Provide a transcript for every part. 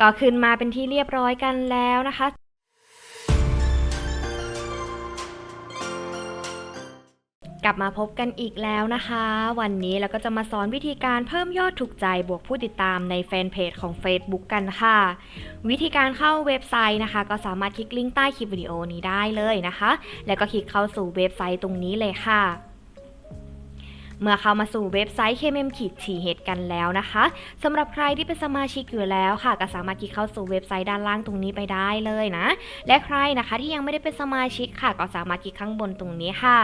ก็ขึ้นมาเป็นที่เรียบร้อยกันแล้วนะคะกลับมาพบกันอีกแล้วนะคะ วันนี้เราก็จะมาสอนวิธีการเพิ่มยอดถูกใจบวกผู้ติดตามในแฟนเพจของ Facebook กันค่ะ วิธีการเข้าเว็บไซต์นะคะ ก็สามารถคลิกลิงก์ใต้คลิปวิดีโอนี้ได้เลยนะคะ แล้วก็คลิกเข้าสู่เว็บไซต์ตรงนี้เลยค่ะ เมื่อเข้ามาสู่เว็บไซต์ KMM ขีดฉีเหตุกันแล้วนะคะสำหรับใครที่เป็นสมาชิกอยู่แล้วค่ะ ก็สามารถคลิกเข้าสู่เว็บไซต์ด้านล่างตรงนี้ไปได้เลยนะ และใครนะคะที่ยังไม่ได้เป็นสมาชิกค่ะ ก็สามารถคลิกข้างบนตรงนี้ค่ะ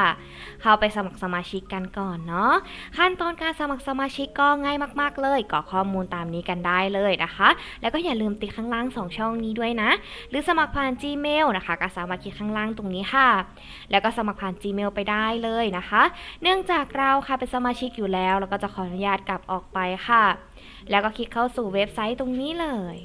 เข้าไปสมัครสมาชิกกันก่อนเนาะขั้นตอนการสมัครสมาชิกก็ง่ายมาก ๆ เลยกรอกข้อมูลตามนี้กันได้เลยนะคะ แล้วก็อย่าลืมติดข้างล่าง 2 ช่องนี้ด้วยนะ หรือสมัครผ่าน Gmail นะคะ ก็สามารถคลิกข้างล่างตรงนี้ค่ะ แล้วก็สมัครผ่าน Gmail ไปได้เลยนะคะ เนื่องจากเราค่ะเป็นสมาชิกอยู่แล้วเราก็จะขออนุญาตกลับออกไปค่ะ แล้วก็คลิกเข้าสู่เว็บไซต์ตรงนี้เลย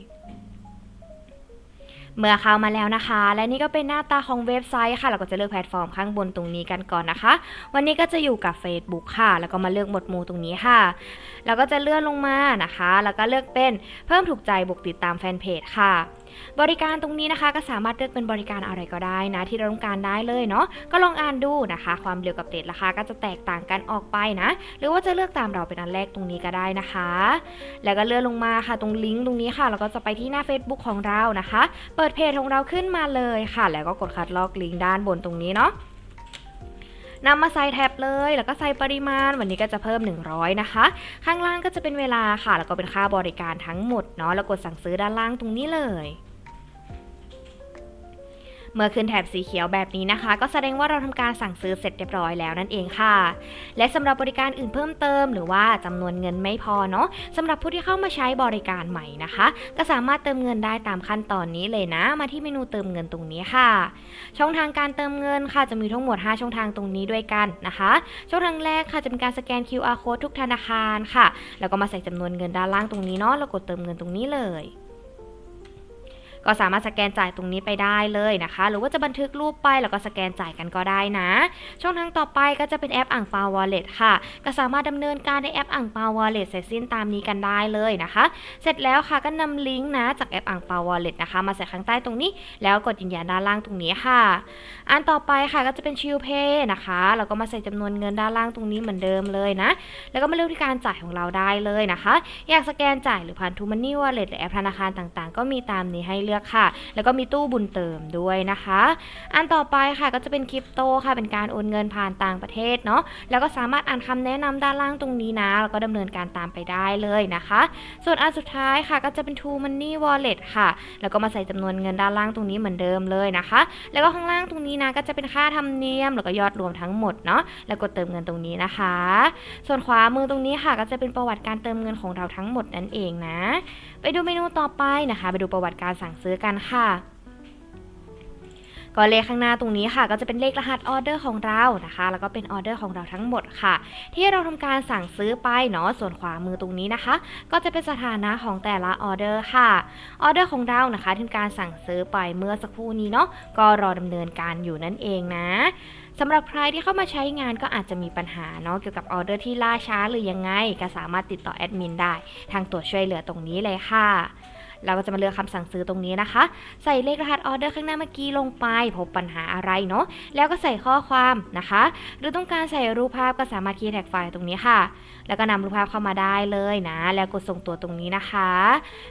เมื่อเข้ามาแล้วนะคะ และนี่ก็เป็นหน้าตาของเว็บไซต์ค่ะ เราก็จะเลือกแพลตฟอร์มข้างบนตรงนี้กันก่อนนะคะ วันนี้ก็จะอยู่กับ Facebook ค่ะ แล้วก็มาเลือกหมวดหมู่ตรงนี้ค่ะ แล้วก็จะเลื่อนลงมานะคะ แล้วก็เลือกเป็นเพิ่มถูกใจบวกติดตามแฟนเพจค่ะ บริการตรงนี้นะคะก็สามารถเลือกเป็นบริการอะไรก็ได้นะที่เราต้องการได้เลยเนาะก็ลองอ่านดูนะคะ ความเร็วกับเดทราคาก็จะแตกต่างกันออกไปนะ หรือว่าจะเลือกตามเราเป็นอันแรกตรงนี้ก็ได้นะคะ แล้วก็เลื่อนลงมาค่ะตรงลิงก์ตรงนี้ค่ะเราก็จะไปที่หน้า Facebook ของเรานะคะ เปิดเพจของเราขึ้นมาเลยค่ะ แล้วก็กดคัดลอกลิงก์ด้านบนตรงนี้เนาะ นำมาใส่แท็บเลย แล้วก็ใส่ปริมาณ วันนี้ก็จะเพิ่ม 100 นะคะ ข้างล่างก็จะเป็นเวลาค่ะ แล้วก็เป็นค่าบริการทั้งหมดเนาะ แล้วกดสั่งซื้อด้านล่างตรงนี้เลย เมื่อขึ้นแถบสีเขียวแบบนี้นะคะ ก็แสดงว่าเราทำการสั่งซื้อเสร็จเรียบร้อยแล้วนั่นเองค่ะ และสำหรับบริการอื่นเพิ่มเติม หรือว่าจำนวนเงินไม่พอเนาะสำหรับผู้ที่เข้ามาใช้บริการใหม่นะคะ ก็สามารถเติมเงินได้ตามขั้นตอนนี้เลยนะ มาที่เมนูเติมเงินตรงนี้ค่ะ ช่องทางการเติมเงินค่ะจะมีทั้งหมด 5 ช่องทางตรงนี้ด้วยกันนะคะ ช่องทางแรกค่ะจะเป็นการสแกน QR code ทุกธนาคารค่ะ แล้วก็มาใส่จำนวนเงินด้านล่างตรงนี้เนาะแล้วกดเติมเงินตรงนี้เลย ก็สามารถสแกนจ่ายตรงนี้ไปได้เลยนะคะ หรือว่าจะบันทึกรูปไปแล้วก็สแกนจ่ายกันก็ได้นะ ช่องทางต่อไปก็จะเป็นแอปอ่างเปาว Wallet ค่ะ ก็สามารถดำเนินการในแอปอ่างเปา Wallet เสร็จสิ้นตามนี้กันได้เลยนะคะ เสร็จแล้วค่ะก็นำลิงก์นะจากแอปอ่างเปา Wallet นะคะ มาใส่ข้างใต้ตรงนี้ แล้วกดยืนยันด้านล่างตรงนี้ค่ะ อันต่อไปค่ะก็จะเป็นชิลเพย์นะคะแล้วก็มาใส่จำนวนเงินด้านล่างตรงนี้เหมือนเดิมเลยนะ แล้วก็มาเลือกที่การจ่ายของเราได้เลยนะคะ อยากสแกนจ่ายหรือผ่านทูมันนี่วอลเล็ตหรือแอปธนาคารต่างๆ ก็มีตามนี้ให้เลือกค่ะ แล้วก็มีตู้บุญเติมด้วยนะคะ อันต่อไปค่ะก็จะเป็นคริปโตค่ะเป็นการโอนเงินผ่านต่างประเทศเนาะแล้วก็สามารถอ่านคำแนะนำด้านล่างตรงนี้นะ แล้วก็ดำเนินการตามไปได้เลยนะคะ ส่วนอันสุดท้ายค่ะก็จะเป็น True Money Wallet ค่ะ แล้วก็มาใส่จำนวนเงินด้านล่างตรงนี้เหมือนเดิมเลยนะคะ แล้วก็ข้างล่างตรงนี้นะก็จะเป็นค่าธรรมเนียม แล้วก็ยอดรวมทั้งหมดเนาะแล้วกดเติมเงินตรงนี้นะคะ ส่วนขวามือตรงนี้ค่ะ ก็จะเป็นประวัติการเติมเงินของเราทั้งหมดนั่นเองนะ ไปดูเมนูต่อไปนะคะ ไปดูประวัติการสั่งซื้อกันค่ะก็เลขข้างหน้าตรงนี้ค่ะ ก็จะเป็นเลขรหัสออเดอร์ของเรานะคะ แล้วก็เป็นออเดอร์ของเราทั้งหมดค่ะ ที่เราทำการสั่งซื้อไปเนาะส่วนขวามือตรงนี้นะคะ ก็จะเป็นสถานะของแต่ละออเดอร์ค่ะออเดอร์ของเรานะคะที่การสั่งซื้อไปเมื่อสักครู่นี้เนาะก็รอดำเนินการอยู่นั่นเองนะสำหรับใครที่เข้ามาใช้งานก็อาจจะมีปัญหาเนาะเกี่ยวกับออเดอร์ที่ล่าช้าหรือยังไง ก็สามารถติดต่อแอดมินได้ ทางตัวช่วยเหลือตรงนี้เลยค่ะ เราก็จะมาเลือกคำสั่งซื้อตรงนี้นะคะ ใส่เลขรหัสออเดอร์ข้างหน้าเมื่อกี้ลงไป พบปัญหาอะไรเนาะแล้วก็ใส่ข้อความนะคะ หรือต้องการใส่รูปภาพก็สามารถคีย์แท็กไฟล์ตรงนี้ค่ะ แล้วก็นำรูปภาพเข้ามาได้เลยนะ แล้วกดส่งตัวตรงนี้นะคะ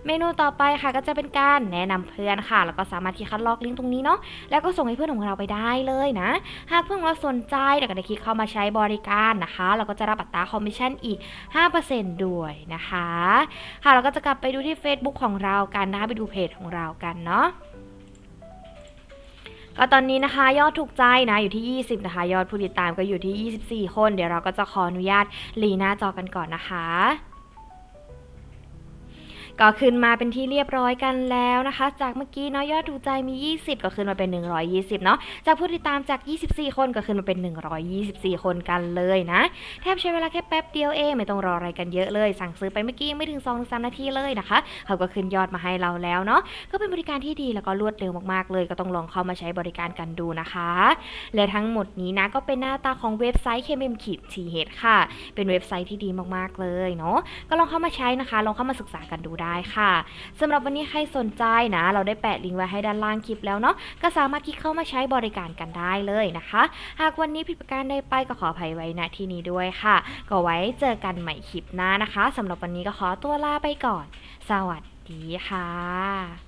เมนูต่อไปค่ะก็จะเป็นการแนะนำเพื่อนค่ะ แล้วก็สามารถที่คัดลอกลิงก์ตรงนี้เนาะแล้วก็ส่งให้เพื่อนของเราไปได้เลยนะ หากเพื่อนของเราสนใจเดี๋ยวก็ได้คลิกเข้ามาใช้บริการนะคะเราก็จะรับอัตราคอมมิชชั่นอีก 5%ด้วยนะคะ ค่ะเราก็จะกลับไปดูที่ Facebook ของเรากันนะคะไปดูเพจของเรากันเนาะก็ตอนนี้นะคะยอดถูกใจนะอยู่ที่ 20 นะคะ ยอดผู้ติดตามก็อยู่ที่ 24 คน เดี๋ยวเราก็จะขออนุญาตลีหน้าจอกันก่อนนะคะ ก็ขึ้นมาเป็นที่เรียบร้อยกันแล้วนะคะ จากเมื่อกี้เนาะยอดถูใจมี 20 ก็ขึ้นมาเป็น 120 เนาะจากผู้ติดตามจาก 24 คนก็ขึ้นมาเป็น 124 คนกันเลยนะแทบใช้เวลาแค่แป๊บเดียวเองไม่ต้องรออะไรกันเยอะเลย สั่งซื้อไปเมื่อกี้ไม่ถึง2-3นาทีเลยนะคะ เขาก็ขึ้นยอดมาให้เราแล้วเนาะก็เป็นบริการที่ดีแล้วก็รวดเร็วมากๆ เลยก็ต้องลองเข้ามาใช้บริการกันดูนะคะ และทั้งหมดนี้นะก็เป็นหน้าตาของเว็บไซต์ KMM ขีด TH ค่ะ เป็นเว็บไซต์ที่ดีมากๆเลยเนาะก็ลองเข้ามาใช้นะคะ ลองเข้ามาศึกษากันดูได้ได้ค่ะสำหรับวันนี้ใครสนใจนะ เราได้แปะลิงก์ไว้ให้ด้านล่างคลิปแล้วเนาะก็สามารถคลิกเข้ามาใช้บริการกันได้เลยนะคะ หากวันนี้ผิดประการใดไปก็ขออภัยไว้ณที่นี้ด้วยค่ะ ก็ไว้เจอกันใหม่คลิปหน้านะคะสำหรับวันนี้ก็ขอตัวลาไปก่อน สวัสดีค่ะ